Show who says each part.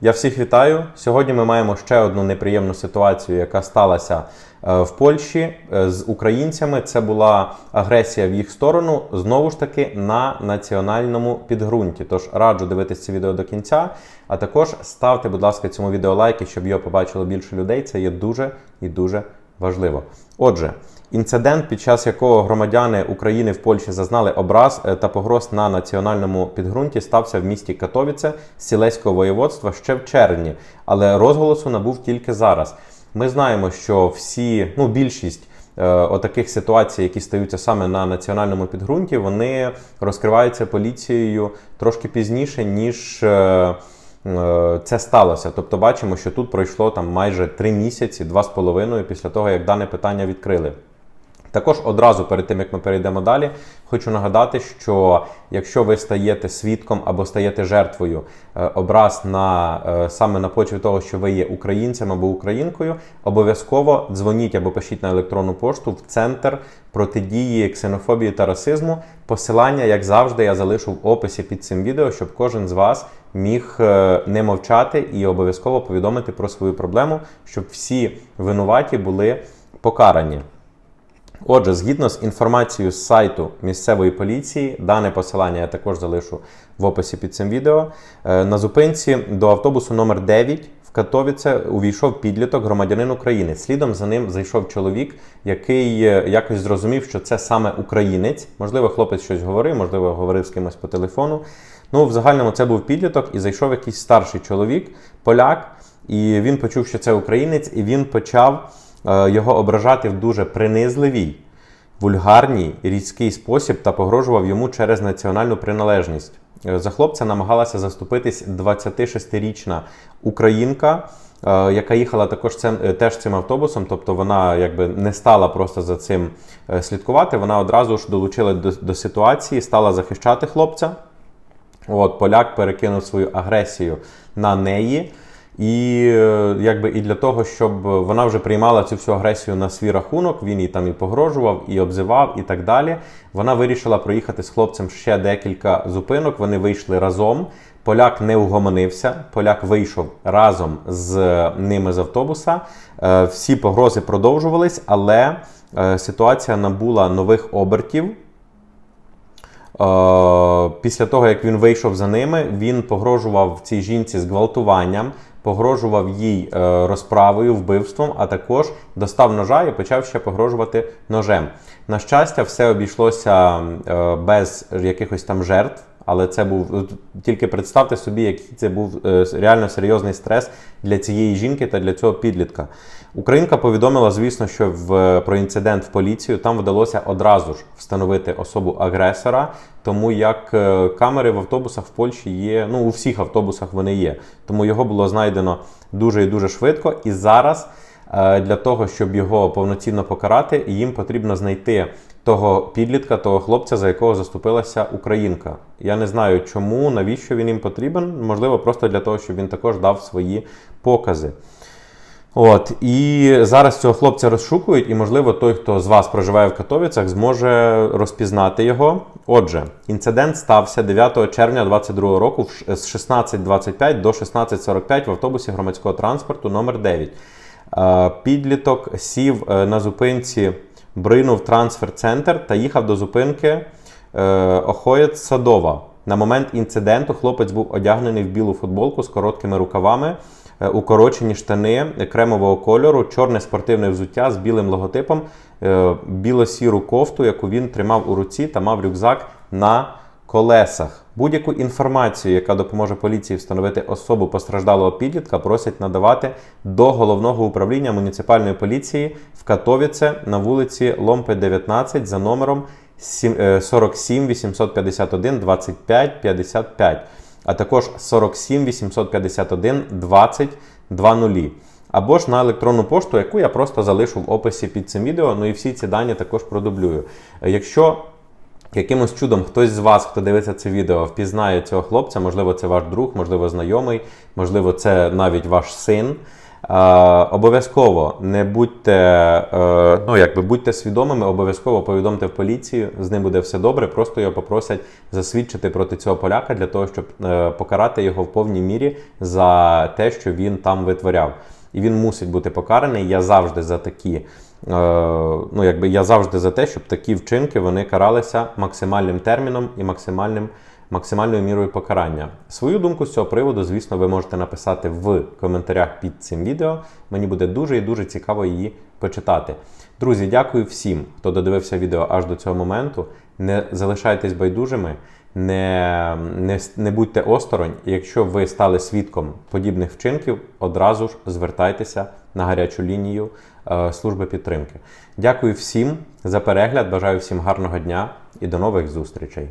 Speaker 1: Я всіх вітаю. Сьогодні ми маємо ще одну неприємну ситуацію, яка сталася е, в Польщі е, з українцями. Це була агресія в їх сторону, знову ж таки на національному підґрунті. Тож раджу дивитися це відео до кінця. А також ставте, будь ласка, цьому відео лайки, щоб його побачило більше людей. Це є дуже і дуже важливо. Отже. Інцидент, під час якого громадяни України в Польщі зазнали образ е, та погроз на національному підґрунті, стався в місті Катовіце Сілеського воєводства ще в червні, але розголосу набув тільки зараз. Ми знаємо, що всі, ну більшість е, отаких ситуацій, які стаються саме на національному підґрунті, вони розкриваються поліцією трошки пізніше, ніж. е, Це сталося. Тобто бачимо, що тут пройшло там майже три місяці, два з половиною після того, як дане питання відкрили. Також одразу перед тим як ми перейдемо далі, хочу нагадати, що якщо ви стаєте свідком або стаєте жертвою е, образ на е, саме на почві того, що ви є українцем або українкою, обов'язково дзвоніть або пишіть на електронну пошту в центр протидії ксенофобії та расизму. Посилання, як завжди, я залишу в описі під цим відео, щоб кожен з вас міг е, не мовчати і обов'язково повідомити про свою проблему, щоб всі винуваті були покарані. Отже, згідно з інформацією з сайту місцевої поліції, дане посилання я також залишу в описі під цим відео. е, На зупинці до автобусу номер 9 в Катовіце увійшов підліток громадянин України. Слідом за ним зайшов чоловік, який е, якось зрозумів, що це саме українець. Можливо, хлопець щось говорив, можливо, говорив з кимось по телефону. Ну, в загальному це був підліток, і зайшов якийсь старший чоловік, поляк, і він почув, що це українець, і він почав його ображати в дуже принизливій, вульгарній, різкий спосіб та погрожував йому через національну приналежність. Е, За хлопця намагалася заступитись 26-річна українка, е, яка їхала також цим, е, теж цим автобусом, тобто вона якби не стала просто за цим е, слідкувати. Вона одразу ж долучила до, до ситуації, стала захищати хлопця. От, поляк перекинув свою агресію на неї. І е, якби і для того, щоб вона вже приймала цю всю агресію на свій рахунок, він їй там і погрожував, і обзивав, і так далі. Вона вирішила проїхати з хлопцем ще декілька зупинок. Вони вийшли разом. Поляк не угомонився. Поляк вийшов разом з ними з автобуса. Е, Всі погрози продовжувались, але е, ситуація набула нових обертів. Після того, як він вийшов за ними, він погрожував цій жінці зґвалтуванням, погрожував їй е, розправою, вбивством, а також достав ножа і почав ще погрожувати ножем. На щастя, все обійшлося е, без якихось там жертв. Але це був тільки представте собі, який це був е, реально серйозний стрес для цієї жінки та для цього підлітка. Українка повідомила, звісно, що в про інцидент в поліцію там вдалося одразу ж встановити особу агресора, тому як е, камери в автобусах в Польщі є. Ну у всіх автобусах вони є. Тому його було знайдено дуже і дуже швидко. І зараз е, для того, щоб його повноцінно покарати, їм потрібно знайти того підлітка, того хлопця, за якого заступилася українка. Я не знаю, чому, навіщо він їм потрібен. Можливо, просто для того, щоб він також дав свої покази. От і зараз цього хлопця розшукують, і, можливо, той, хто з вас проживає в Катовіцях, зможе розпізнати його. Отже, інцидент стався 9 червня 2022 року з 16.25 до 16.45 в автобусі громадського транспорту номер 9 Е, Підліток сів е, на зупинці, бринув трансфер-центр та їхав до зупинки е, Охоєць Садова. На момент інциденту хлопець був одягнений в білу футболку з короткими рукавами, е, укорочені штани кремового кольору, чорне спортивне взуття з білим логотипом, е, біло-сіру кофту, яку він тримав у руці та мав рюкзак на колесах. Будь-яку інформацію, яка допоможе поліції встановити особу постраждалого підлітка, просять надавати до головного управління муніципальної поліції в Катовіце на вулиці Ломпе 19 за номером е, 47 851 25 55, а також 47 851 20 20 або ж на електронну пошту, яку я просто залишу в описі під цим відео. Ну і всі ці дані також продублюю. Е, Якщо якимось чудом хтось з вас, хто дивиться це відео, впізнає цього хлопця, можливо, це ваш друг, можливо, знайомий, можливо, це навіть ваш син. Е, обов'язково не будьте, е, ну якби будьте свідомими, обов'язково повідомте в поліцію, з ним буде все добре. Просто його попросять засвідчити проти цього поляка для того, щоб е, покарати його в повній мірі за те, що він там витворяв. І він мусить бути покараний. Я завжди за такі. Е, Ну, якби я завжди за те, щоб такі вчинки вони каралися максимальним терміном і максимальним максимальною мірою покарання. Свою думку з цього приводу, звісно, ви можете написати в коментарях під цим відео. Мені буде дуже і дуже цікаво її почитати. Друзі, дякую всім, хто додивився відео аж до цього моменту. Не залишайтесь байдужими, не, не, не будьте осторонь. Якщо ви стали свідком подібних вчинків, одразу ж звертайтеся на гарячу лінію е, служби підтримки. Дякую всім за перегляд. Бажаю всім гарного дня і до нових зустрічей.